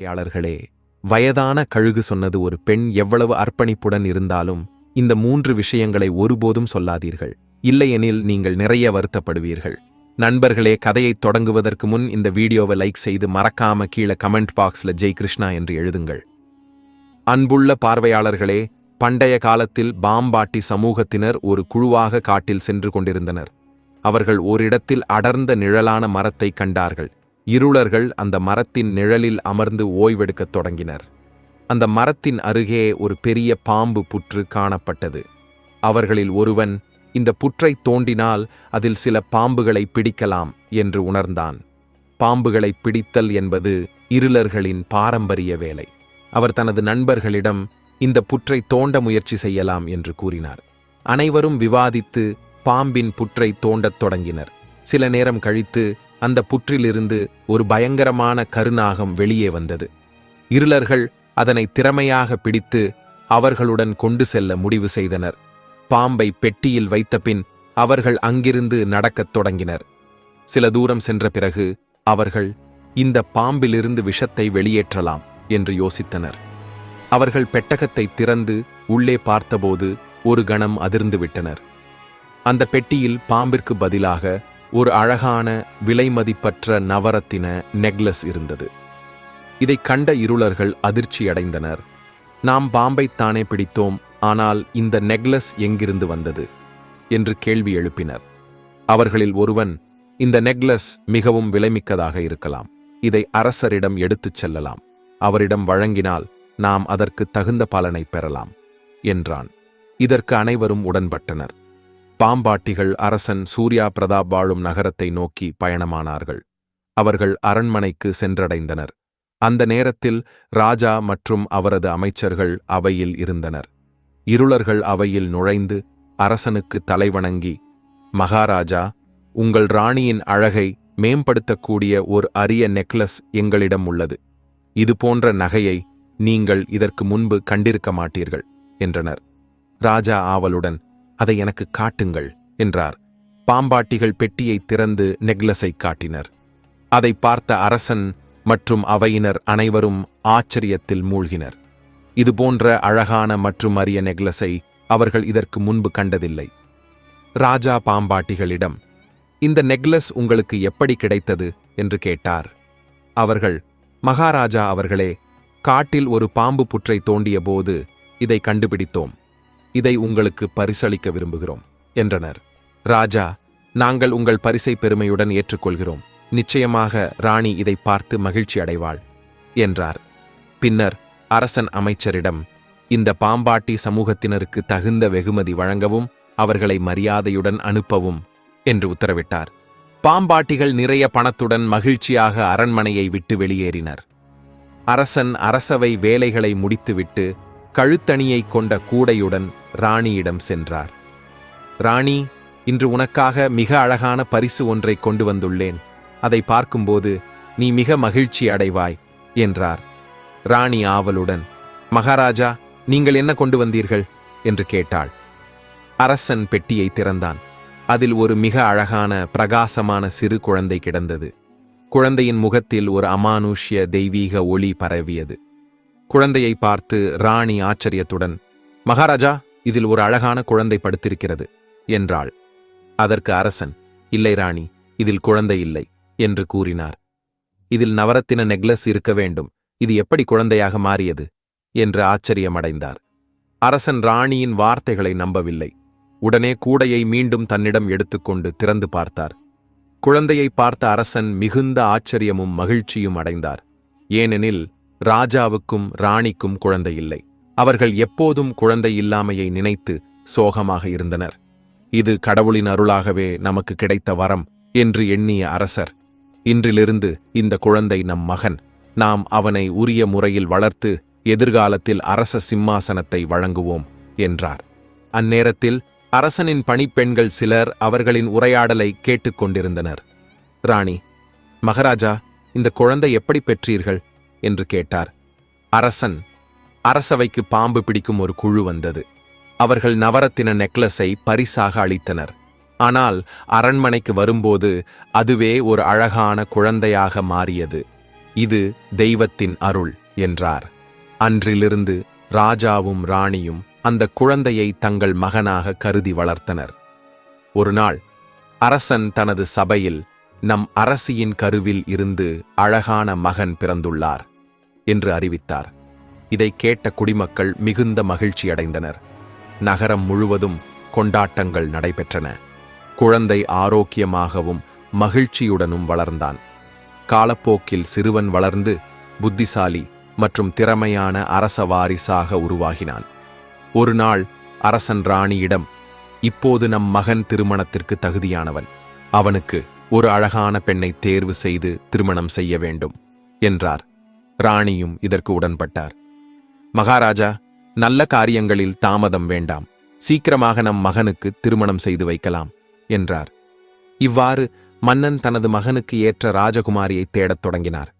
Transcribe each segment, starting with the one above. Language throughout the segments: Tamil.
யாளர்களே வயதான கழுகு சொன்னது ஒரு பெண் எவ்வளவு அர்ப்பணிப்புடன் இருந்தாலும் இந்த மூன்று விஷயங்களை ஒருபோதும் சொல்லாதீர்கள். இல்லையெனில் நீங்கள் நிறைய வருத்தப்படுவீர்கள். நண்பர்களே கதையைத் தொடங்குவதற்கு முன் இந்த வீடியோவை லைக் செய்து மறக்காம கீழே கமெண்ட் பாக்ஸ்ல ஜெய் கிருஷ்ணா என்று எழுதுங்கள். அன்புள்ள பார்வையாளர்களே பண்டைய காலத்தில் பாம்பாட்டி சமூகத்தினர் ஒரு குழுவாக காட்டில் சென்று கொண்டிருந்தனர். அவர்கள் ஓரிடத்தில் அடர்ந்த நிழலான மரத்தை கண்டார்கள். இருளர்கள் அந்த மரத்தின் நிழலில் அமர்ந்து ஓய்வெடுக்கத் தொடங்கினர். அந்த மரத்தின் அருகே ஒரு பெரிய பாம்பு புற்று காணப்பட்டது. அவர்களில் ஒருவன் இந்த புற்றை தோண்டினால் அதில் சில பாம்புகளை பிடிக்கலாம் என்று உணர்ந்தான். பாம்புகளை பிடித்தல் என்பது இருளர்களின் பாரம்பரிய வேலை. அவர் தனது நண்பர்களிடம் இந்த புற்றை தோண்ட முயற்சி செய்யலாம் என்று கூறினார். அனைவரும் விவாதித்து பாம்பின் புற்றை தோண்டத் தொடங்கினர். சில நேரம் கழித்து அந்த புற்றிலிருந்து ஒரு பயங்கரமான கருநாகம் வெளியே வந்தது. இருளர்கள் அதனை திறமையாக பிடித்து அவர்களுடன் கொண்டு செல்ல முடிவு செய்தனர். பாம்பை பெட்டியில் வைத்தபின் அவர்கள் அங்கிருந்து நடக்கத் தொடங்கினர். சில தூரம் சென்ற பிறகு அவர்கள் இந்த பாம்பிலிருந்து விஷத்தை வெளியேற்றலாம் என்று யோசித்தனர். அவர்கள் பெட்டகத்தை திறந்து உள்ளே பார்த்தபோது ஒரு கணம் அதிர்ந்து விட்டனர் அந்த பெட்டியில் பாம்பிற்கு பதிலாக ஒரு அழகான விலைமதிப்பற்ற நவரத்தின நெக்லஸ் இருந்தது. இதை கண்ட இருளர்கள் அதிர்ச்சியடைந்தனர். நாம் பாம்பைத்தானே பிடித்தோம் ஆனால் இந்த நெக்லஸ் எங்கிருந்து வந்தது? என்று கேள்வி எழுப்பினர். அவர்களில் ஒருவன் இந்த நெக்லஸ் மிகவும் விலைமிக்கதாக இருக்கலாம் இதை அரசரிடம் எடுத்துச் செல்லலாம். அவரிடம் வழங்கினால் நாம் அதற்கு தகுந்த பலனை பெறலாம் என்றான். இதற்கு அனைவரும் உடன்பட்டனர். பாம்பாட்டிகள் அரசன் சூர்யா பிரதாப் வாழும் நகரத்தை நோக்கி பயணமானார்கள். அவர்கள் அரண்மனைக்கு சென்றடைந்தனர். அந்த நேரத்தில் ராஜா மற்றும் அவரது அமைச்சர்கள் அவையில் இருந்தனர். இருளர்கள் அவையில் நுழைந்து அரசனுக்கு தலைவணங்கி மகாராஜா உங்கள் ராணியின் அழகை மேம்படுத்தக்கூடிய ஒரு அரிய நெக்லஸ் எங்களிடம் உள்ளது. இது போன்ற நகையை நீங்கள் இதற்கு முன்பு கண்டிருக்க மாட்டீர்கள் என்றனர். ராஜா ஆவலுடன் அதை எனக்கு காட்டுங்கள் என்றார். பாம்பாட்டிகள் பெட்டியை திறந்து நெக்லஸை காட்டினர். அதை பார்த்த அரசன் மற்றும் அவையினர் அனைவரும் ஆச்சரியத்தில் மூழ்கினர். இதுபோன்ற அழகான மற்றும் அரிய நெக்லஸை அவர்கள் இதற்கு முன்பு கண்டதில்லை. ராஜா பாம்பாட்டிகளிடம் இந்த நெக்லஸ் உங்களுக்கு எப்படி கிடைத்தது? என்று கேட்டார். அவர்கள் மகாராஜா அவர்களே காட்டில் ஒரு பாம்பு புற்றை தோண்டியபோது இதை கண்டுபிடித்தோம். இதை உங்களுக்கு பரிசளிக்க விரும்புகிறோம் என்றனர். ராஜா நாங்கள் உங்கள் பரிசை பெருமையுடன் ஏற்றுக்கொள்கிறோம். நிச்சயமாக ராணி இதை பார்த்து மகிழ்ச்சி அடைவாள் என்றார். பின்னர் அரசன் அமைச்சரிடம் இந்த பாம்பாட்டி சமூகத்தினருக்கு தகுந்த வெகுமதி வழங்கவும் அவர்களை மரியாதையுடன் அனுப்பவும் என்று உத்தரவிட்டார். பாம்பாட்டிகள் நிறைய பணத்துடன் மகிழ்ச்சியாக அரண்மனையை விட்டு வெளியேறினர். அரசன் அரசவை வேலைகளை முடித்துவிட்டு கழுத்தணியைக் கொண்ட கூடையுடன் ராணியிடம் சென்றார். ராணி இன்று உனக்காக மிக அழகான பரிசு ஒன்றை கொண்டு வந்துள்ளேன். அதை பார்க்கும்போது நீ மிக மகிழ்ச்சி அடைவாய் என்றார். ராணி ஆவலுடன் மகாராஜா நீங்கள் என்ன கொண்டு வந்தீர்கள்? என்று கேட்டாள். அரசன் பெட்டியை திறந்தான். அதில் ஒரு மிக அழகான பிரகாசமான சிறு குழந்தை கிடந்தது. குழந்தையின் முகத்தில் ஒரு அமானுஷ்ய தெய்வீக ஒளி பரவியது. குழந்தையை பார்த்து ராணி ஆச்சரியத்துடன் மகாராஜா இதில் ஒரு அழகான குழந்தை படுத்திருக்கிறது என்றாள். அதற்கு அரசன் இல்லை ராணி இதில் குழந்தை இல்லை என்று கூறினார். இதில் நவரத்தின நெக்லஸ் இருக்க வேண்டும் இது எப்படி குழந்தையாக மாறியது? என்று ஆச்சரியமடைந்தார். அரசன் ராணியின் வார்த்தைகளை நம்பவில்லை. உடனே கூடையை மீண்டும் தன்னிடம் எடுத்துக்கொண்டு திறந்து பார்த்தார். குழந்தையை பார்த்த அரசன் மிகுந்த ஆச்சரியமும் மகிழ்ச்சியும் அடைந்தார். ஏனெனில் ராஜாவுக்கும் ராணிக்கும் குழந்தை இல்லை அவர்கள் எப்போதும் குழந்தை இல்லாமையை நினைத்து சோகமாக இருந்தனர். இது கடவுளின் அருளாகவே நமக்கு கிடைத்த வரம் என்று எண்ணிய அரசர் இன்றிலிருந்து இந்த குழந்தை நம் மகன். நாம் அவனை உரிய முறையில் வளர்த்து எதிர்காலத்தில் அரச சிம்மாசனத்தை வழங்குவோம் என்றார். அந்நேரத்தில் அரசனின் பணிப்பெண்கள் சிலர் அவர்களின் உரையாடலை கேட்டுக்கொண்டிருந்தனர் ராணி மகாராஜா இந்த குழந்தை எப்படி பெற்றீர்கள்? என்று கேட்டார். அரசன் அரசவைக்கு பாம்பு பிடிக்கும் ஒரு குழு வந்தது. அவர்கள் நவரத்தின நெக்லஸை பரிசாக அளித்தனர். ஆனால் அரண்மனைக்கு வரும்போது அதுவே ஒரு அழகான குழந்தையாக மாறியது. இது தெய்வத்தின் அருள் என்றார். அன்றிலிருந்து ராஜாவும் ராணியும் அந்த குழந்தையை தங்கள் மகனாக கருதி வளர்த்தனர். ஒருநாள் அரசன் தனது சபையில் நம் அரசியின் கருவில் இருந்து அழகான மகன் பிறந்துள்ளார். என்று அறிவித்தார். இதை கேட்ட குடிமக்கள் மிகுந்த மகிழ்ச்சியடைந்தனர் நகரம் முழுவதும் கொண்டாட்டங்கள் நடைபெற்றன. குழந்தை ஆரோக்கியமாகவும் மகிழ்ச்சியுடனும் வளர்ந்தான். காலப்போக்கில் சிறுவன் வளர்ந்து புத்திசாலி மற்றும் திறமையான அரச வாரிசாக உருவாகினான். ஒரு நாள் அரசன் ராணியிடம் இப்போது நம் மகன் திருமணத்திற்கு தகுதியானவன். அவனுக்கு ஒரு அழகான பெண்ணை தேர்வு செய்து திருமணம் செய்ய வேண்டும் என்றார். ராணியும் இதற்கு உடன்பட்டார். மகாராஜா நல்ல காரியங்களில் தாமதம் வேண்டாம். சீக்கிரமாக நம் மகனுக்கு திருமணம் செய்து வைக்கலாம் என்றார். இவ்வாறு மன்னன் தனது மகனுக்கு ஏற்ற ராஜகுமாரியை தேடத் தொடங்கினார்.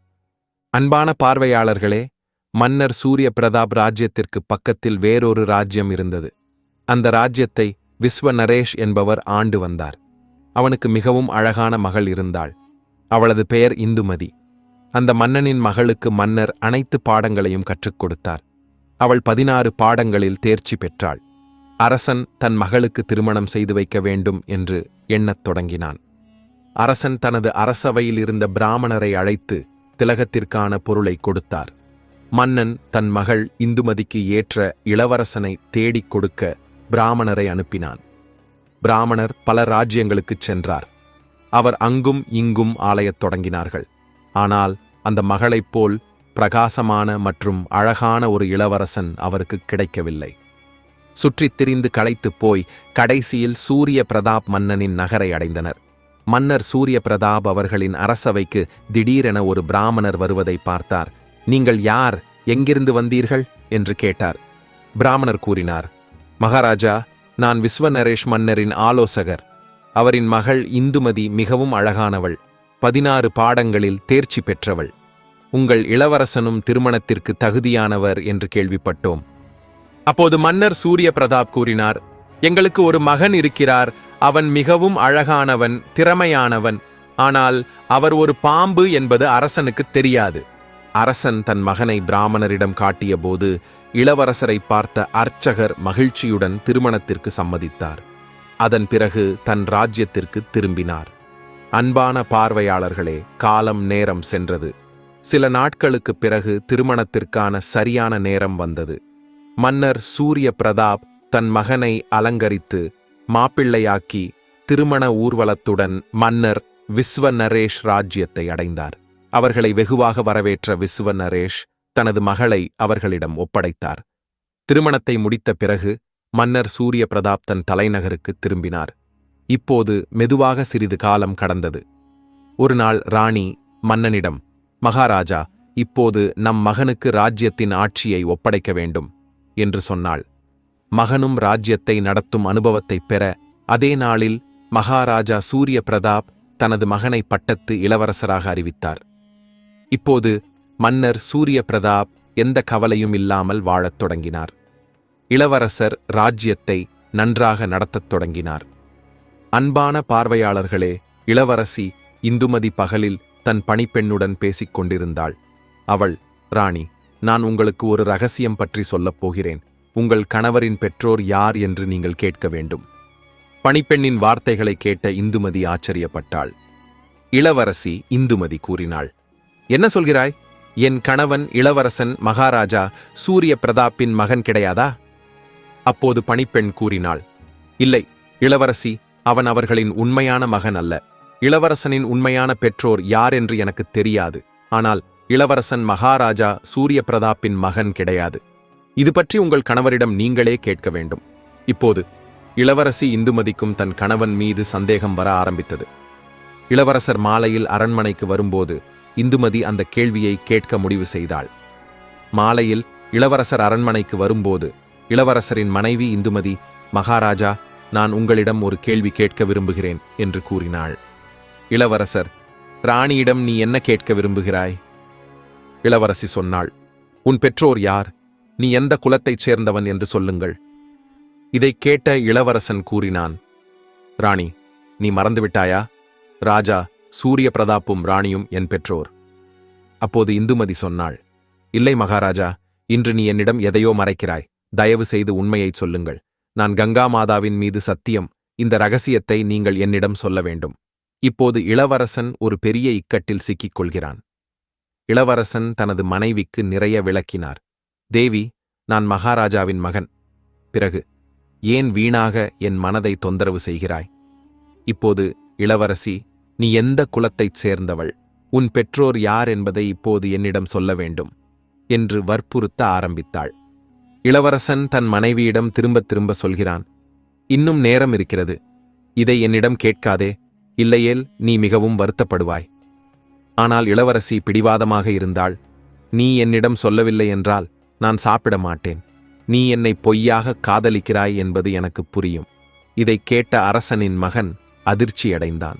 அன்பான பார்வையாளர்களே மன்னர் சூரிய பிரதாப் ராஜ்யத்திற்கு பக்கத்தில் வேறொரு ராஜ்யம் இருந்தது. அந்த ராஜ்யத்தை விஸ்வ நரேஷ் என்பவர் ஆண்டு வந்தார். அவனுக்கு மிகவும் அழகான மகள் இருந்தாள். அவளது பெயர் இந்துமதி. அந்த மன்னனின் மகளுக்கு மன்னர் அனைத்து பாடங்களையும் கற்றுக் கொடுத்தார். அவள் பதினாறு பாடங்களில் தேர்ச்சி பெற்றாள். அரசன் தன் மகளுக்கு திருமணம் செய்து வைக்க வேண்டும் என்று எண்ணத் தொடங்கினான். அரசன் தனது அரசவையில் இருந்த பிராமணரை அழைத்து திலகத்திற்கான பொருளை கொடுத்தார். மன்னன் தன் மகள் இந்துமதிக்கு ஏற்ற இளவரசனை தேடிக் கொடுக்க பிராமணரை அனுப்பினான். பிராமணர் பல ராஜ்யங்களுக்குச் சென்றார். அவர் அங்கும் இங்கும் ஆலயத் தொடங்கினார்கள். ஆனால் அந்த மகளைப் போல் பிரகாசமான மற்றும் அழகான ஒரு இளவரசன் அவருக்கு கிடைக்கவில்லை. சுற்றித் திரிந்து களைத்துப் போய் கடைசியில் சூரிய பிரதாப் மன்னனின் நகரை அடைந்தனர். மன்னர் சூரிய பிரதாப் அவர்களின் அரசவைக்கு திடீரென ஒரு பிராமணர் வருவதை பார்த்தார். நீங்கள் யார்? எங்கிருந்து வந்தீர்கள்? என்று கேட்டார். பிராமணர் கூறினார் மகாராஜா நான் விஸ்வநரேஷ் மன்னரின் ஆலோசகர். அவரின் மகள் இந்துமதி மிகவும் அழகானவள். பதினாறு பாடங்களில் தேர்ச்சி பெற்றவள். உங்கள் இளவரசனும் திருமணத்திற்கு தகுதியானவர் என்று கேள்விப்பட்டோம். அப்போது மன்னர் சூரிய பிரதாப் கூறினார் எங்களுக்கு ஒரு மகன் இருக்கிறார். அவன் மிகவும் அழகானவன் திறமையானவன். ஆனால் அவர் ஒரு பாம்பு என்பது அரசனுக்கு தெரியாது. அரசன் தன் மகனை பிராமணரிடம் காட்டியபோது இளவரசரை பார்த்த அர்ச்சகர் மகிழ்ச்சியுடன் திருமணத்திற்கு சம்மதித்தார். அதன் பிறகு தன் ராஜ்யத்திற்கு திரும்பினார். அன்பான பார்வையாளர்களே காலம் நேரம் சென்றது. சில நாட்களுக்குப் பிறகு திருமணத்திற்கான சரியான நேரம் வந்தது. மன்னர் சூரிய பிரதாப் தன் மகனை அலங்கரித்து மாப்பிள்ளையாக்கி திருமண ஊர்வலத்துடன் மன்னர் விஸ்வ நரேஷ் ராஜ்யத்தை அடைந்தார். அவர்களை வெகுவாக வரவேற்ற விஸ்வ நரேஷ் தனது மகளை அவர்களிடம் ஒப்படைத்தார். திருமணத்தை முடித்த பிறகு மன்னர் சூரிய பிரதாப் தன் தலைநகருக்கு திரும்பினார். இப்போது மெதுவாக சிறிது காலம் கடந்தது. ஒரு நாள் ராணி மன்னனிடம் மகாராஜா இப்போது நம் மகனுக்கு ராஜ்யத்தின் ஆட்சியை ஒப்படைக்க வேண்டும் என்று சொன்னாள். மகனும் ராஜ்யத்தை நடத்தும் அனுபவத்தைப் பெற அதே நாளில் மகாராஜா சூரிய பிரதாப் தனது மகனை பட்டத்து இளவரசராக அறிவித்தார். இப்போது மன்னர் சூரிய பிரதாப் எந்த கவலையும் இல்லாமல் வாழத் தொடங்கினார். இளவரசர் ராஜ்யத்தை நன்றாக நடத்தத் தொடங்கினார். அன்பான பார்வையாளர்களே இளவரசி இந்துமதி பகலில் தன் பணிப்பெண்ணுடன் பேசிக் கொண்டிருந்தாள். அவள் ராணி நான் உங்களுக்கு ஒரு ரகசியம் பற்றி சொல்லப் போகிறேன். உங்கள் கணவரின் பெற்றோர் யார் என்று நீங்கள் கேட்க வேண்டும். பணிப்பெண்ணின் வார்த்தைகளை கேட்ட இந்துமதி ஆச்சரியப்பட்டாள். இளவரசி இந்துமதி கூறினாள் என்ன சொல்கிறாய்? என் கணவன் இளவரசன் மகாராஜா சூரிய பிரதாப்பின் மகன் கிடையாதா? அப்போது பணிப்பெண் கூறினாள் இல்லை இளவரசி அவன் அவர்களின் உண்மையான மகன் அல்ல. இளவரசனின் உண்மையான பெற்றோர் யார் என்று எனக்கு தெரியாது. ஆனால் இளவரசன் மகாராஜா சூரிய பிரதாப்பின் மகன் கிடையாது. இது பற்றி உங்கள் கணவரிடம் நீங்களே கேட்க வேண்டும். இப்போது இளவரசி இந்துமதிக்கும் தன் கணவன் மீது சந்தேகம் வர ஆரம்பித்தது. இளவரசர் மாலையில் அரண்மனைக்கு வரும்போது இந்துமதி அந்த கேள்வியை கேட்க முடிவு செய்தாள். மாலையில் இளவரசர் அரண்மனைக்கு வரும்போது இளவரசரின் மனைவி இந்துமதி மகாராஜா நான் உங்களிடம் ஒரு கேள்வி கேட்க விரும்புகிறேன் என்று கூறினாள். இளவரசர் ராணியிடம் நீ என்ன கேட்க விரும்புகிறாய்? இளவரசி சொன்னாள் உன் பெற்றோர் யார்? நீ எந்த குலத்தைச் சேர்ந்தவன் என்று சொல்லுங்கள். இதைக் கேட்ட இளவரசன் கூறினான் ராணி நீ மறந்துவிட்டாயா? ராஜா சூரிய பிரதாப்பும் ராணியும் என் பெற்றோர். அப்போது இந்துமதி சொன்னாள் இல்லை மகாராஜா இன்று நீ என்னிடம் எதையோ மறைக்கிறாய் தயவு செய்து உண்மையைச் சொல்லுங்கள். நான் கங்கா மாதாவின் மீது சத்தியம். இந்த ரகசியத்தை நீங்கள் என்னிடம் சொல்ல வேண்டும். இப்போது இளவரசன் ஒரு பெரிய இக்கட்டில் சிக்கிக் கொள்கிறான். இளவரசன் தனது மனைவிக்கு நிறைய விளக்கினார். தேவி நான் மகாராஜாவின் மகன். பிறகு ஏன் வீணாக என் மனதை தொந்தரவு செய்கிறாய்? இப்போது இளவரசி நீ எந்த குலத்தைச் சேர்ந்தவள்? உன் பெற்றோர் யார் என்பதை இப்போது என்னிடம் சொல்ல வேண்டும். என்று வற்புறுத்த ஆரம்பித்தாள். இளவரசன் தன் மனைவியிடம் திரும்பத் திரும்ப சொல்கிறான் இன்னும் நேரம் இருக்கிறது. இதை என்னிடம் கேட்காதே. இல்லையேல் நீ மிகவும் வருத்தப்படுவாய். ஆனால் இளவரசி பிடிவாதமாக இருந்தாள். நீ என்னிடம் சொல்லவில்லை என்றால் நான் சாப்பிட மாட்டேன். நீ என்னை பொய்யாக காதலிக்கிறாய் என்பது எனக்கு புரியும். இதைக் கேட்ட அரசனின் மகன் அதிர்ச்சியடைந்தான்.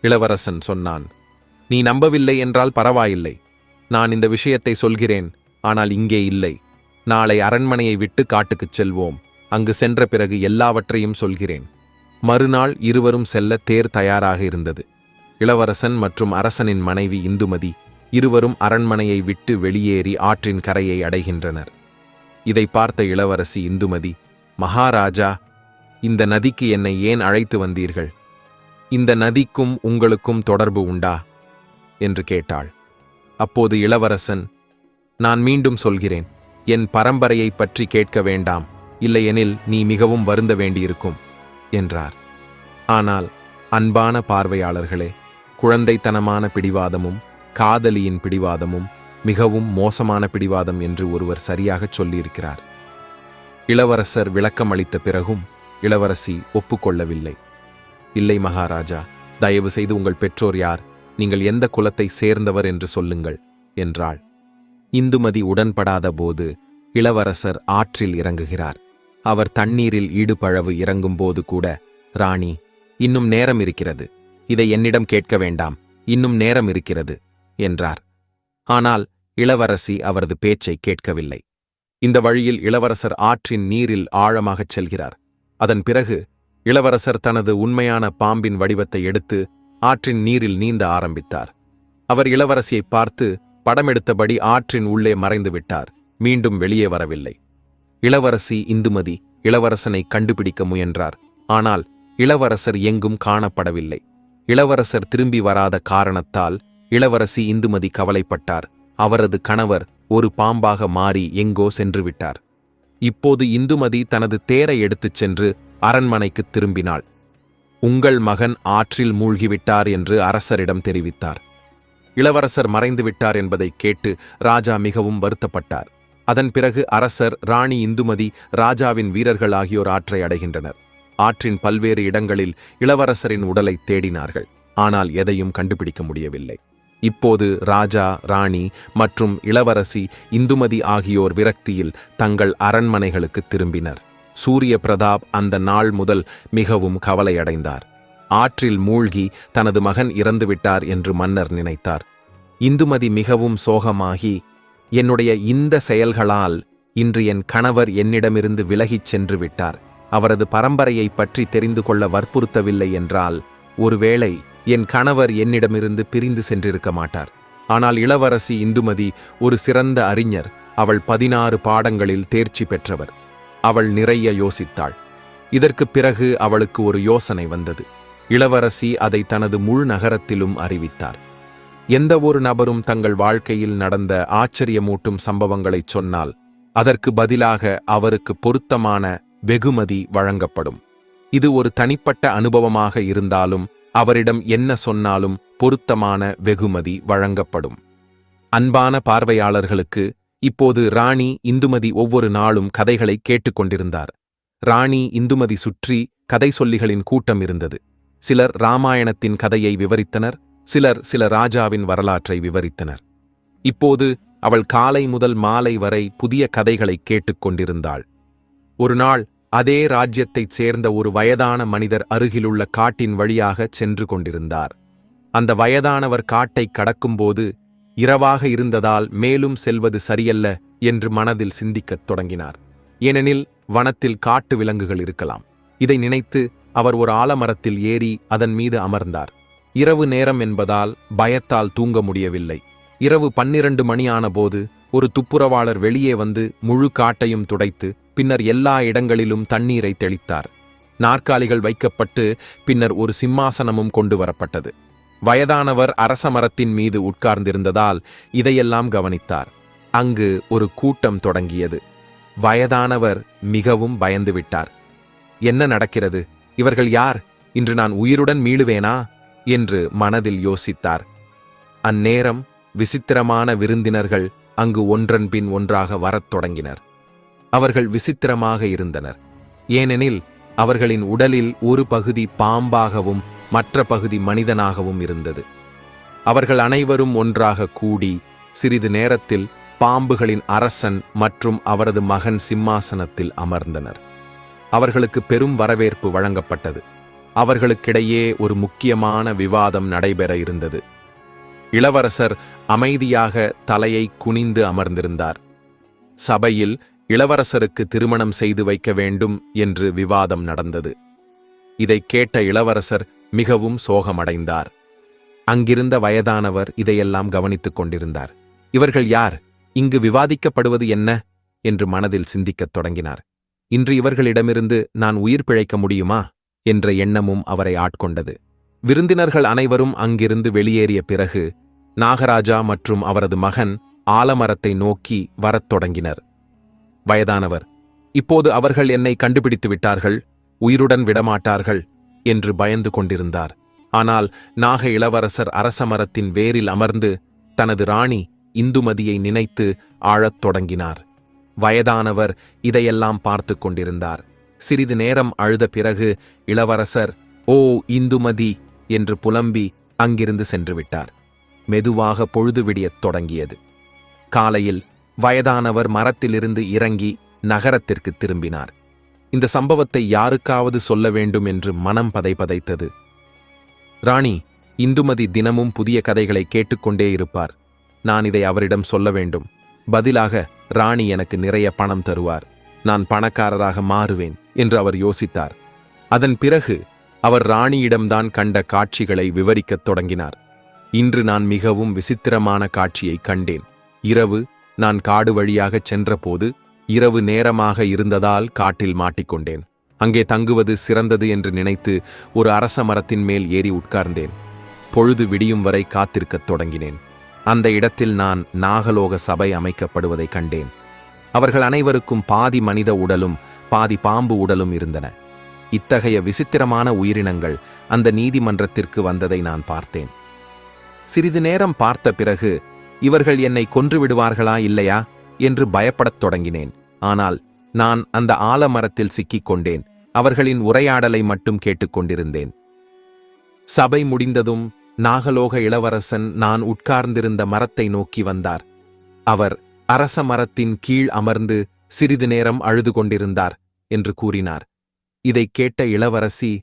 இளவரசன் சொன்னான் நீ நம்பவில்லை என்றால் பரவாயில்லை. நான் இந்த விஷயத்தை சொல்கிறேன் ஆனால் இங்கே இல்லை. நாளை அரண்மனையை விட்டு காட்டுக்குச் செல்வோம். அங்கு சென்ற பிறகு எல்லாவற்றையும் சொல்கிறேன். மறுநாள் இருவரும் செல்ல தேர் தயாராக இருந்தது. இளவரசன் மற்றும் அரசனின் மனைவி இந்துமதி இருவரும் அரண்மனையை விட்டு வெளியேறி ஆற்றின் கரையை அடைகின்றனர். இதை பார்த்த இளவரசி இந்துமதி மகாராஜா இந்த நதிக்கு என்னை ஏன் அழைத்து வந்தீர்கள்? இந்த நதிக்கும் உங்களுக்கும் தொடர்பு உண்டா? என்று கேட்டாள். அப்போது இளவரசன் நான் மீண்டும் சொல்கிறேன். என் பரம்பரையைப் பற்றி கேட்க வேண்டாம். இல்லையெனில் நீ மிகவும் வருந்த வேண்டியிருக்கும் என்றார். ஆனால் அன்பான பார்வையாளர்களே குழந்தைத்தனமான பிடிவாதமும் காதலியின் பிடிவாதமும் மிகவும் மோசமான பிடிவாதம் என்று ஒருவர் சரியாகச் சொல்லியிருக்கிறார். இளவரசர் விளக்கம் அளித்த பிறகும் இளவரசி ஒப்புக்கொள்ளவில்லை. இல்லை மகாராஜா தயவு செய்து உங்கள் பெற்றோர் யார்? நீங்கள் எந்த குலத்தை சேர்ந்தவர் என்று சொல்லுங்கள் என்றாள். இந்துமதி உடன்படாத போது இளவரசர் ஆற்றில் இறங்குகிறார். அவர் தண்ணீரில் ஈடுபழவு இறங்கும்போது கூட ராணி இன்னும் நேரம் இருக்கிறது. இதை என்னிடம் கேட்க வேண்டாம். இன்னும் நேரம் இருக்கிறது என்றார். ஆனால் இளவரசி அவரது பேச்சை கேட்கவில்லை. இந்த வழியில் இளவரசர் ஆற்றின் நீரில் ஆழமாகச் செல்கிறார். அதன் பிறகு இளவரசர் தனது உண்மையான பாம்பின் வடிவத்தை எடுத்து ஆற்றின் நீரில் நீந்த ஆரம்பித்தார். அவர் இளவரசியை பார்த்து படமெடுத்தபடி ஆற்றின் உள்ளே மறைந்து விட்டார் மீண்டும் வெளியே வரவில்லை. இளவரசி இந்துமதி இளவரசனை கண்டுபிடிக்க முயன்றார். ஆனால் இளவரசர் எங்கும் காணப்படவில்லை. இளவரசர் திரும்பி வராத காரணத்தால் இளவரசி இந்துமதி கவலைப்பட்டார். அவரது கணவர் ஒரு பாம்பாக மாறி எங்கோ சென்று விட்டார். இப்போது இந்துமதி தனது தேரை எடுத்துச் சென்று அரண்மனைக்குத் திரும்பினாள். உங்கள் மகன் ஆற்றில் மூழ்கிவிட்டார் என்று அரசரிடம் தெரிவித்தார். இளவரசர் மறைந்து விட்டார் என்பதைக் கேட்டு ராஜா மிகவும் வருத்தப்பட்டார். அதன் பிறகு அரசர் ராணி இந்துமதி ராஜாவின் வீரர்கள் ஆகியோர் ஆற்றை அடைகின்றனர். ஆற்றின் பல்வேறு இடங்களில் இளவரசரின் உடலை தேடினார்கள். ஆனால் எதையும் கண்டுபிடிக்க முடியவில்லை. இப்போது ராஜா ராணி மற்றும் இளவரசி இந்துமதி ஆகியோர் விரக்தியில் தங்கள் அரண்மனைகளுக்கு திரும்பினர். சூரிய பிரதாப் அந்த நாள் முதல் மிகவும் கவலையடைந்தார். ஆற்றில் மூழ்கி தனது மகன் இறந்துவிட்டார் என்று மன்னர் நினைத்தார். இந்துமதி மிகவும் சோகமாகி என்னுடைய இந்த செயல்களால் இன்று என் கணவர் என்னிடமிருந்து விலகிச் சென்று விட்டார். அவரது பரம்பரையைப் பற்றி தெரிந்து கொள்ள வற்புறுத்தவில்லை என்றால் ஒருவேளை என் கணவர் என்னிடமிருந்து பிரிந்து சென்றிருக்க மாட்டார். ஆனால் இளவரசி இந்துமதி ஒரு சிறந்த அறிஞர் அவள் பதினாறு பாடங்களில் தேர்ச்சி பெற்றவர். அவள் நிறைய யோசித்தாள். இதற்குப் பிறகு அவளுக்கு ஒரு யோசனை வந்தது. இளவரசி அதை தனது முழு நகரத்திலும் அறிவித்தார். எந்த ஒரு நபரும் தங்கள் வாழ்க்கையில் நடந்த ஆச்சரியமூட்டும் சம்பவங்களைச் சொன்னால் அதற்கு பதிலாக அவருக்கு பொருத்தமான வெகுமதி வழங்கப்படும். இது ஒரு தனிப்பட்ட அனுபவமாக இருந்தாலும் அவரிடம் என்ன சொன்னாலும் பொருத்தமான வெகுமதி வழங்கப்படும். அன்பான பார்வையாளர்களுக்கு இப்போது ராணி இந்துமதி ஒவ்வொரு நாளும் கதைகளை கேட்டுக்கொண்டிருந்தார் ராணி இந்துமதி சுற்றி கதை சொல்லிகளின் கூட்டம் இருந்தது. சிலர் ராமாயணத்தின் கதையை விவரித்தனர் சிலர் சில ராஜாவின் வரலாற்றை விவரித்தனர். இப்போது அவள் காலை முதல் மாலை வரை புதிய கதைகளை கேட்டுக்கொண்டிருந்தாள் ஒரு நாள் அதே ராஜ்யத்தைச் சேர்ந்த ஒரு வயதான மனிதர் அருகிலுள்ள காட்டின் வழியாக சென்று கொண்டிருந்தார். அந்த வயதானவர் காட்டை கடக்கும்போது இரவாக இருந்ததால் மேலும் செல்வது சரியல்ல என்று மனதில் சிந்திக்கத் தொடங்கினார். ஏனெனில் வனத்தில் காட்டு விலங்குகள் இருக்கலாம். இதை நினைத்து அவர் ஒரு ஆலமரத்தில் ஏறி அதன் மீது அமர்ந்தார். இரவு நேரம் என்பதால் பயத்தால் தூங்க முடியவில்லை. இரவு பன்னிரண்டு மணி ஆனபோது ஒரு துப்புரவாளர் வெளியே வந்து முழு காட்டையும் துடைத்து பின்னர் எல்லா இடங்களிலும் தண்ணீரை தெளித்தார். நாற்காலிகள் வைக்கப்பட்டு பின்னர் ஒரு சிம்மாசனமும் கொண்டு வரப்பட்டது. வயதானவர் அரச மரத்தின் மீது உட்கார்ந்திருந்ததால் இதையெல்லாம் கவனித்தார். அங்கு ஒரு கூட்டம் தொடங்கியது. வயதானவர் மிகவும் பயந்து விட்டார். என்ன நடக்கிறது? இவர்கள் யார்? இன்று நான் உயிருடன் மீளுவேனா? என்று மனதில் யோசித்தார். அந்நேரம் விசித்திரமான விருந்தினர்கள் அங்கு ஒன்றன் பின் ஒன்றாக வரத் தொடங்கினர். அவர்கள் விசித்திரமாக இருந்தனர். ஏனெனில் அவர்களின் உடலில் ஒரு பகுதி பாம்பாகவும் மற்ற பகுதி மனிதனாகவும் இருந்தது. அவர்கள் அனைவரும் ஒன்றாக கூடி சிறிது நேரத்தில் பாம்புகளின் அரசன் மற்றும் அவரது மகன் சிம்மாசனத்தில் அமர்ந்தனர். அவர்களுக்கு பெரும் வரவேற்பு வழங்கப்பட்டது. அவர்களுக்கிடையே ஒரு முக்கியமான விவாதம் நடைபெற இருந்தது. இளவரசர் அமைதியாக தலையை குனிந்து அமர்ந்திருந்தார். சபையில் இளவரசருக்கு திருமணம் செய்து வைக்க வேண்டும் என்று விவாதம் நடந்தது. இதைக் கேட்ட இளவரசர் மிகவும் சோகமடைந்தார். அங்கிருந்த வயதானவர் இதையெல்லாம் கவனித்துக் கொண்டிருந்தார். இவர்கள் யார்? இங்கு விவாதிக்கப்படுவது என்ன? என்று மனதில் சிந்திக்கத் தொடங்கினார். இன்று இவர்களிடமிருந்து நான் உயிர் பிழைக்க முடியுமா? என்ற எண்ணமும் அவரை ஆட்கொண்டது. விருந்தினர்கள் அனைவரும் அங்கிருந்து வெளியேறிய பிறகு நாகராஜா மற்றும் அவரது மகன் ஆலமரத்தை நோக்கி வரத் தொடங்கினர். வயதானவர் இப்போது அவர்கள் என்னை கண்டுபிடித்து விட்டார்கள் உயிருடன் விடமாட்டார்கள் என்று பயந்து கொண்டிருந்தார். ஆனால் நாக இளவரசர் அரசமரத்தின் வேரில் அமர்ந்து தனது ராணி இந்துமதியை நினைத்து ஆழத் தொடங்கினார். வயதானவர் இதையெல்லாம் பார்த்து கொண்டிருந்தார். சிறிது நேரம் அழுத பிறகு இளவரசர் ஓ இந்துமதி! என்று புலம்பி அங்கிருந்து சென்றுவிட்டார். மெதுவாக பொழுது விடியத் தொடங்கியது. காலையில் வயதானவர் மரத்திலிருந்து இறங்கி நகரத்திற்கு திரும்பினார். இந்த சம்பவத்தை யாருக்காவது சொல்ல வேண்டும் என்று மனம் பதைபதைத்தது ராணி இந்துமதி தினமும் புதிய கதைகளை கேட்டுக்கொண்டே இருப்பார். நான் இதை அவரிடம் சொல்ல வேண்டும். பதிலாக ராணி எனக்கு நிறைய பணம் தருவார். நான் பணக்காரராக மாறுவேன் என்று அவர் யோசித்தார். அதன் பிறகு அவர் ராணியிடம்தான் கண்ட காட்சிகளை விவரிக்கத் தொடங்கினார். இன்று நான் மிகவும் விசித்திரமான காட்சியை கண்டேன். இரவு நான் காடு வழியாகச் சென்றபோது இரவு நேரமாக இருந்ததால் காட்டில் மாட்டிக்கொண்டேன். அங்கே தங்குவது சிறந்தது என்று நினைத்து ஒரு அரச மரத்தின் மேல் ஏறி உட்கார்ந்தேன். பொழுது விடியும் வரை காத்திருக்கத் தொடங்கினேன். அந்த இடத்தில் நான் நாகலோக சபை அமைக்கப்படுவதை கண்டேன். அவர்கள் அனைவருக்கும் பாதி மனித உடலும் பாதி பாம்பு உடலும் இருந்தன. இத்தகைய விசித்திரமான உயிரினங்கள் அந்த நீதிமன்றத்திற்கு வந்ததை நான் பார்த்தேன். சிறிது நேரம் பார்த்த பிறகு இவர்கள் என்னை கொன்று விடுவார்களா இல்லையா? என்று பயப்படத் தொடங்கினேன். ஆனால் நான் அந்த ஆலமரத்தில் சிக்கிக் கொண்டேன். அவர்களின் உரையாடலை மட்டும் கேட்டுக்கொண்டிருந்தேன் சபை முடிந்ததும் நாகலோக இளவரசன் நான் உட்கார்ந்திருந்த மரத்தை நோக்கி வந்தார். அவர் அரச மரத்தின் கீழ் அமர்ந்து சிறிது நேரம் அழுது கொண்டிருந்தார் என்று கூறினார். இதைக் கேட்ட இளவரசி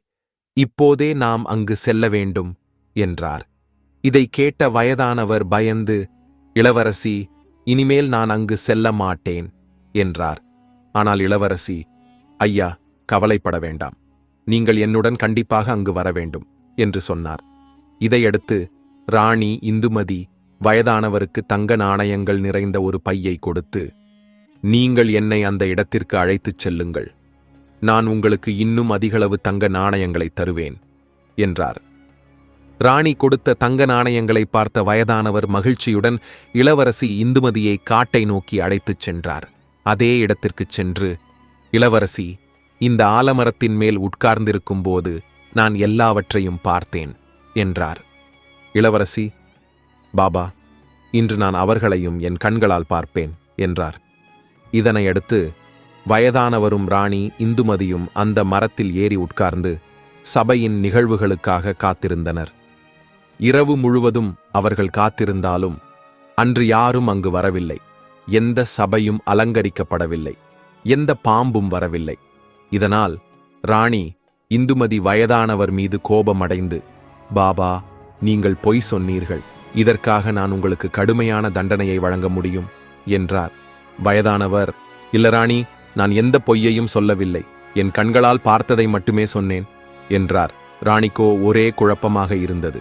இப்போதே நாம் அங்கு செல்ல வேண்டும் என்றார். இதைக் கேட்ட வயதானவர் பயந்து இளவரசி இனிமேல் நான் அங்கு செல்ல மாட்டேன் என்றார். ஆனால் இளவரசி ஐயா கவலைப்பட வேண்டாம். நீங்கள் என்னுடன் கண்டிப்பாக அங்கு வர வேண்டும் என்று சொன்னார். இதையடுத்து ராணி இந்துமதி வயதானவருக்கு தங்க நாணயங்கள் நிறைந்த ஒரு பையை கொடுத்து நீங்கள் என்னை அந்த இடத்திற்கு அழைத்துச் செல்லுங்கள். நான் உங்களுக்கு இன்னும் அதிகளவு தங்க நாணயங்களை தருவேன் என்றார். ராணி கொடுத்த தங்க நாணயங்களை பார்த்த வயதானவர் மகிழ்ச்சியுடன் இளவரசி இந்துமதியை காட்டை நோக்கி அழைத்துச் சென்றார். அதே இடத்திற்குச் சென்று இளவரசி இந்த ஆலமரத்தின் மேல் உட்கார்ந்திருக்கும் போது நான் எல்லாவற்றையும் பார்த்தேன். என்றார். இளவரசி பாபா இன்று நான் அவர்களையும் என் கண்களால் பார்ப்பேன் என்றார். இதனையடுத்து வயதானவரும் ராணி இந்துமதியும் அந்த மரத்தில் ஏறி உட்கார்ந்து சபையின் நிகழ்வுகளுக்காக காத்திருந்தனர். இரவு முழுவதும் அவர்கள் காத்திருந்தாலும் அன்று யாரும் அங்கு வரவில்லை. எந்த சபையும் அலங்கரிக்கப்படவில்லை. எந்த பாம்பும் வரவில்லை. இதனால் ராணி இந்துமதி வயதானவர் மீது கோபமடைந்து பாபா நீங்கள் பொய் சொன்னீர்கள். இதற்காக நான் உங்களுக்கு கடுமையான தண்டனையை வழங்க முடியும் என்றார். வயதானவர் இல்லராணி நான் எந்த பொய்யையும் சொல்லவில்லை. என் கண்களால் பார்த்ததை மட்டுமே சொன்னேன் என்றார். ராணிக்கோ ஒரே குழப்பமாக இருந்தது.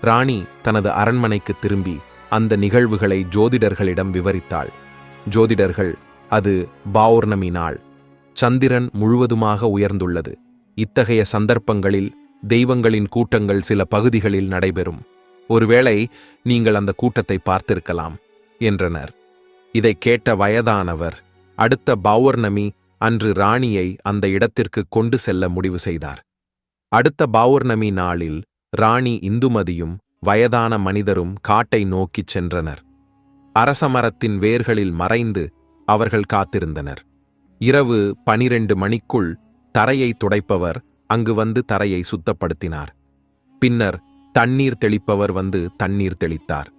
ராணி தனது அரண்மனைக்கு திரும்பி அந்த நிகழ்வுகளை ஜோதிடர்களிடம் விவரித்தாள். ஜோதிடர்கள் அது பௌர்ணமி நாள். சந்திரன் முழுவதுமாக உயர்ந்துள்ளது. இத்தகைய சந்தர்ப்பங்களில் தெய்வங்களின் கூட்டங்கள் சில பகுதிகளில் நடைபெறும். ஒருவேளை நீங்கள் அந்த கூட்டத்தை பார்த்திருக்கலாம் என்றனர். இதைக் கேட்ட வயதானவர் அடுத்த பௌர்ணமி அன்று ராணியை அந்த இடத்திற்கு கொண்டு செல்ல முடிவு செய்தார். அடுத்த பௌர்ணமி நாளில் ராணி இந்துமதியும் வயதான மனிதரும் காட்டை நோக்கிச் சென்றனர். அரசமரத்தின் வேர்களில் மறைந்து அவர்கள் காத்திருந்தனர். இரவு பனிரெண்டு மணிக்குள் தரையை துடைப்பவர் அங்கு வந்து தரையை சுத்தப்படுத்தினார். பின்னர் தண்ணீர் தெளிப்பவர் வந்து தண்ணீர் தெளித்தார்.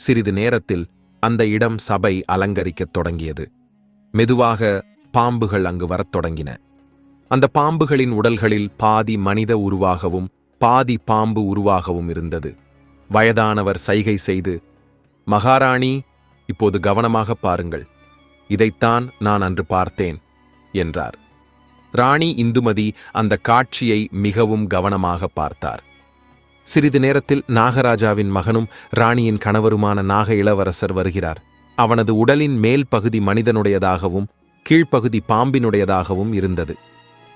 சிறிது நேரத்தில் அந்த இடம் சபை அலங்கரிக்கத் தொடங்கியது. மெதுவாக பாம்புகள் அங்கு வரத் தொடங்கின. அந்த பாம்புகளின் உடல்களில் பாதி மனித உருவாகவும் பாதி பாம்பு உருவாகவும் இருந்தது. வயதானவர் சைகை செய்து மகாராணி இப்போது கவனமாக பாருங்கள். இதைத்தான் நான் அன்று பார்த்தேன் என்றார். ராணி இந்துமதி அந்த காட்சியை மிகவும் கவனமாக பார்த்தார். சிறிது நேரத்தில் நாகராஜாவின் மகனும் ராணியின் கணவருமான நாக இளவரசர் வருகிறார். அவனது உடலின் மேல் பகுதி மனிதனுடையதாகவும் கீழ்ப்பகுதி பாம்பினுடையதாகவும் இருந்தது.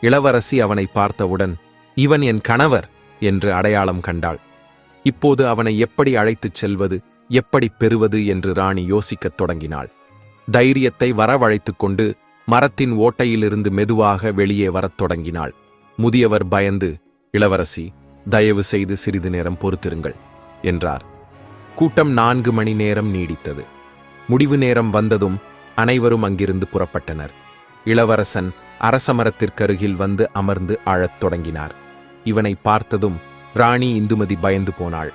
இளவரசி அவனை பார்த்தவுடன் இவன் என் கணவர் என்று அடையாளம் கண்டாள். இப்போது அவனை எப்படி அழைத்துச் செல்வது எப்படி பெறுவது என்று ராணி யோசிக்கத் தொடங்கினாள். தைரியத்தை வரவழைத்துக் கொண்டு மரத்தின் ஓட்டையிலிருந்து மெதுவாக வெளியே வரத் தொடங்கினாள். முதியவர் பயந்து இளவரசி தயவு செய்து சிறிது நேரம் பொறுத்திருங்கள் என்றார். கூட்டம் நான்கு மணி நேரம் நீடித்தது. முடிவு நேரம் வந்ததும் அனைவரும் அங்கிருந்து புறப்பட்டனர். இளவரசன் அரசமரத்திற்கருகில் வந்து அமர்ந்து அழத் தொடங்கினார். இவனை பார்த்ததும் ராணி இந்துமதி பயந்து போனாள்.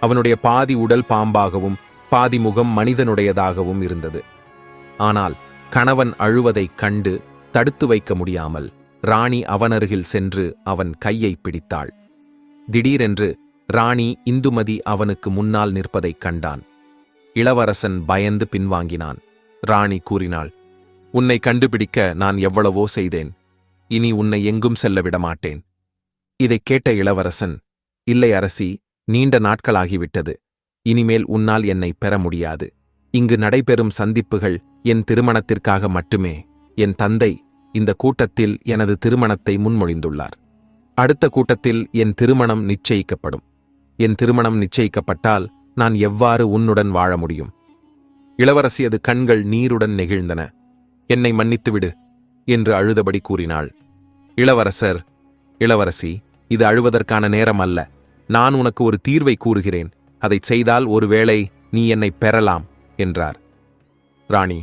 அவனுடைய பாதி உடல் பாம்பாகவும் பாதி முகம் மனிதனுடையதாகவும் இருந்தது. ஆனால் கணவன் அழுவதைக் கண்டு தடுத்து வைக்க முடியாமல் ராணி அவனருகில் சென்று அவன் கையை பிடித்தாள். திடீரென்று ராணி இந்துமதி அவனுக்கு முன்னால் நிற்பதைக் கண்டான். இளவரசன் பயந்து பின்வாங்கினான். ராணி கூறினாள் உன்னை கண்டுபிடிக்க நான் எவ்வளவோ செய்தேன். இனி உன்னை எங்கும் செல்ல விடமாட்டேன். இதைக் கேட்ட இளவரசன் இல்லை அரசி நீண்ட நாட்களாகிவிட்டது. இனிமேல் உன்னால் என்னை பெற முடியாது. இங்கு நடைபெறும் சந்திப்புகள் என் திருமணத்திற்காக மட்டுமே என் தந்தை இந்த கூட்டத்தில் எனது திருமணத்தை முன்மொழிந்துள்ளார். அடுத்த கூட்டத்தில் என் திருமணம் நிச்சயிக்கப்படும். என் திருமணம் நிச்சயிக்கப்பட்டால் நான் எவ்வாறு உன்னுடன் வாழ முடியும்? இளவரசியது கண்கள் நீருடன் நெகிழ்ந்தன. என்னை மன்னித்துவிடு என்று அழுதபடி கூறினாள். இளவரசர் இளவரசி இது அழுவதற்கான நேரம் அல்ல. நான் உனக்கு ஒரு தீர்வை கூறுகிறேன். அதைச் செய்தால் ஒருவேளை நீ என்னை பெறலாம் என்றார். ராணி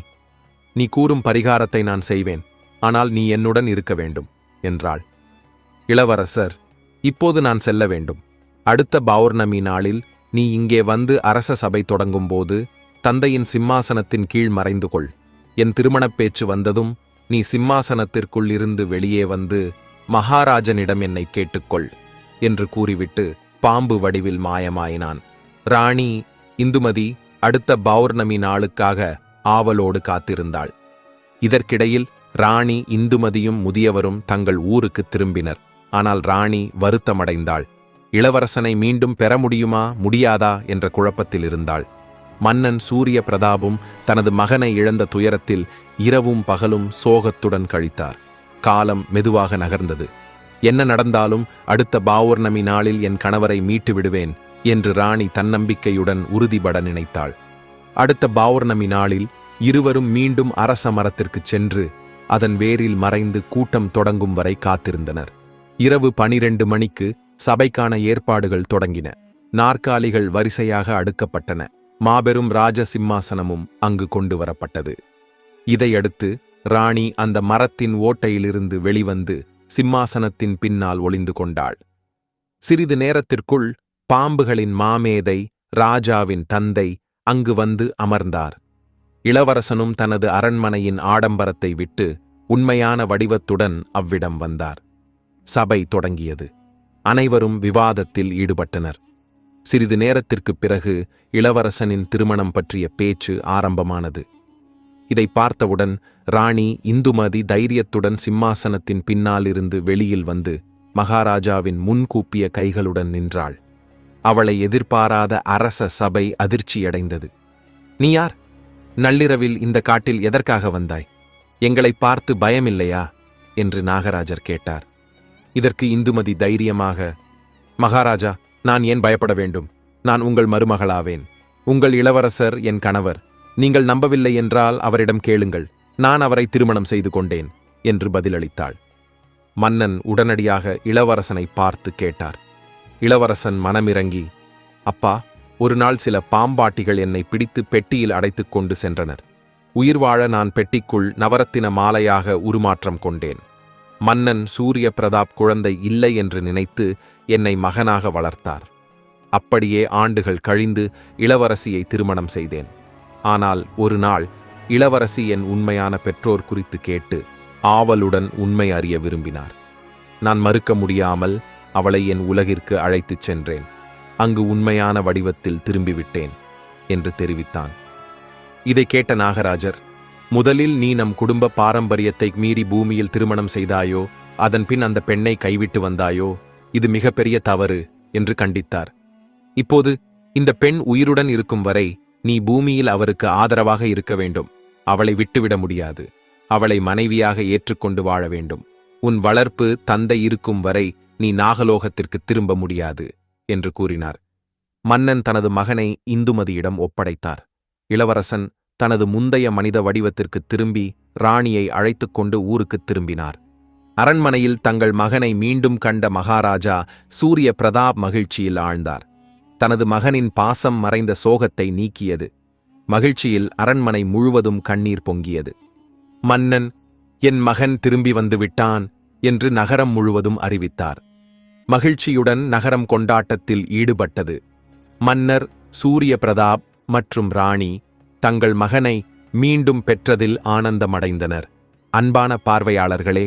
நீ கூறும் பரிகாரத்தை நான் செய்வேன் ஆனால் நீ என்னுடன் இருக்க வேண்டும் என்றாள். இளவரசர் இப்போது நான் செல்ல வேண்டும். அடுத்த பௌர்ணமி நாளில் நீ இங்கே வந்து அரச சபை தொடங்கும்போது தந்தையின் சிம்மாசனத்தின் கீழ் மறைந்து கொள். என் திருமணப் பேச்சு வந்ததும் நீ சிம்மாசனத்திற்குள் இருந்து வெளியே வந்து மகாராஜனிடம் என்னை கேட்டுக்கொள் என்று கூறிவிட்டு பாம்பு வடிவில் மாயமாயினான். ராணி இந்துமதி அடுத்த பௌர்ணமி நாளுக்காக ஆவலோடு காத்திருந்தாள். இதற்கிடையில் ராணி இந்துமதியும் முதியவரும் தங்கள் ஊருக்கு திரும்பினர். ஆனால் ராணி வருத்தமடைந்தாள். இளவரசனை மீண்டும் பெற முடியுமா முடியாதா என்ற குழப்பத்தில் இருந்தாள். மன்னன் சூரிய பிரதாபும் தனது மகனை இழந்த துயரத்தில் இரவும் பகலும் சோகத்துடன் கழித்தார். காலம் மெதுவாக நகர்ந்தது. என்ன நடந்தாலும் அடுத்த பௌர்ணமி நாளில் என் கணவரை மீட்டு விடுவேன் என்று ராணி தன்னம்பிக்கையுடன் உறுதிபட நினைத்தாள். அடுத்த பௌர்ணமி நாளில் இருவரும் மீண்டும் அரச மரத்திற்குச் சென்று அதன் வேரில் மறைந்து கூட்டம் தொடங்கும் வரை காத்திருந்தனர். இரவு பனிரெண்டு மணிக்கு சபைக்கான ஏற்பாடுகள் தொடங்கின. நாற்காலிகள் வரிசையாக அடுக்கப்பட்டன. மாபெரும் ராஜ சிம்மாசனமும் அங்கு கொண்டு வரப்பட்டது. இதையடுத்து ராணி அந்த மரத்தின் ஓட்டையிலிருந்து வெளிவந்து சிம்மாசனத்தின் பின்னால் ஒளிந்து கொண்டாள். சிறிது நேரத்திற்குள் பாம்புகளின் மாமேதை ராஜாவின் தந்தை அங்கு வந்து அமர்ந்தார். இளவரசனும் தனது அரண்மனையின் ஆடம்பரத்தை விட்டு உண்மையான வடிவத்துடன் அவ்விடம் வந்தார். சபை தொடங்கியது. அனைவரும் விவாதத்தில் ஈடுபட்டனர். சிறிது நேரத்திற்குப் பிறகு இளவரசனின் திருமணம் பற்றிய பேச்சு ஆரம்பமானது. இதை பார்த்தவுடன் ராணி இந்துமதி தைரியத்துடன் சிம்மாசனத்தின் பின்னாலிருந்து வெளியில் வந்து மகாராஜாவின் முன்கூப்பிய கைகளுடன் நின்றாள். அவளை எதிர்பாராத அரச சபை அதிர்ச்சியடைந்தது. நீ யார்? நள்ளிரவில் இந்த காட்டில் எதற்காக வந்தாய்? எங்களை பார்த்து பயமில்லையா? என்று நாகராஜர் கேட்டார். இதற்கு இந்துமதி தைரியமாக மகாராஜா நான் ஏன் பயப்பட வேண்டும்? நான் உங்கள் மருமகளாவேன். உங்கள் இளவரசர் என் கணவர். நீங்கள் நம்பவில்லை என்றால் அவரிடம் கேளுங்கள். நான் அவரை திருமணம் செய்து கொண்டேன் என்று பதிலளித்தாள். மன்னன் உடனடியாக இளவரசனை பார்த்து கேட்டார். இளவரசன் மனமிறங்கி அப்பா ஒரு நாள் சில பாம்பாட்டிகள் என்னை பிடித்து பெட்டியில் அடைத்துக் கொண்டு சென்றனர். உயிர் வாழ நான் பெட்டிக்குள் நவரத்தின மாலையாக உருமாற்றம் கொண்டேன். மன்னன் சூரிய பிரதாப் குழந்தை இல்லை என்று நினைத்து என்னை மகனாக வளர்த்தார். அப்படியே ஆண்டுகள் கழிந்து இளவரசியை திருமணம் செய்தேன். ஆனால் ஒரு நாள் இளவரசி என் உண்மையான பெற்றோர் குறித்து கேட்டு ஆவலுடன் உண்மை அறிய விரும்பினார். நான் மறுக்க முடியாமல் அவளை என் உலகிற்கு அழைத்துச் சென்றேன். அங்கு உண்மையான வடிவத்தில் திரும்பிவிட்டேன் என்று தெரிவித்தான். இதை கேட்ட நாகராஜர் முதலில் நீ நம் குடும்ப பாரம்பரியத்தை மீறி பூமியில் திருமணம் செய்தாயோ அதன் பின் அந்த பெண்ணை கைவிட்டு வந்தாயோ இது மிகப்பெரிய தவறு என்று கண்டித்தார். இப்போது இந்த பெண் உயிருடன் இருக்கும் வரை நீ பூமியில் அவருக்கு ஆதரவாக இருக்க வேண்டும். அவளை விட்டுவிட முடியாது. அவளை மனைவியாக ஏற்றுக்கொண்டு வாழ வேண்டும். உன் வளர்ப்பு தந்தை இருக்கும் வரை நீ நாகலோகத்திற்கு திரும்ப முடியாது என்று கூறினார். மன்னன் தனது மகனை இந்துமதியிடம் ஒப்படைத்தார். இளவரசன் தனது முந்தைய மனித வடிவத்திற்கு திரும்பி ராணியை அழைத்துக் கொண்டு ஊருக்குத் திரும்பினார். அரண்மனையில் தங்கள் மகனை மீண்டும் கண்ட மகாராஜா சூரிய பிரதாப் மகிழ்ச்சியில் ஆழ்ந்தார். தனது மகனின் பாசம் மறைந்த சோகத்தை நீக்கியது. மகிழ்ச்சியில் அரண்மனை முழுவதும் கண்ணீர் பொங்கியது. மன்னன் என் மகன் திரும்பி வந்துவிட்டான் என்று நகரம் முழுவதும் அறிவித்தார். மகிழ்ச்சியுடன் நகரம் கொண்டாட்டத்தில் ஈடுபட்டது. மன்னர் சூரிய பிரதாப் மற்றும் ராணி தங்கள் மகனை மீண்டும் பெற்றதில் ஆனந்தமடைந்தனர். அன்பான பார்வையாளர்களே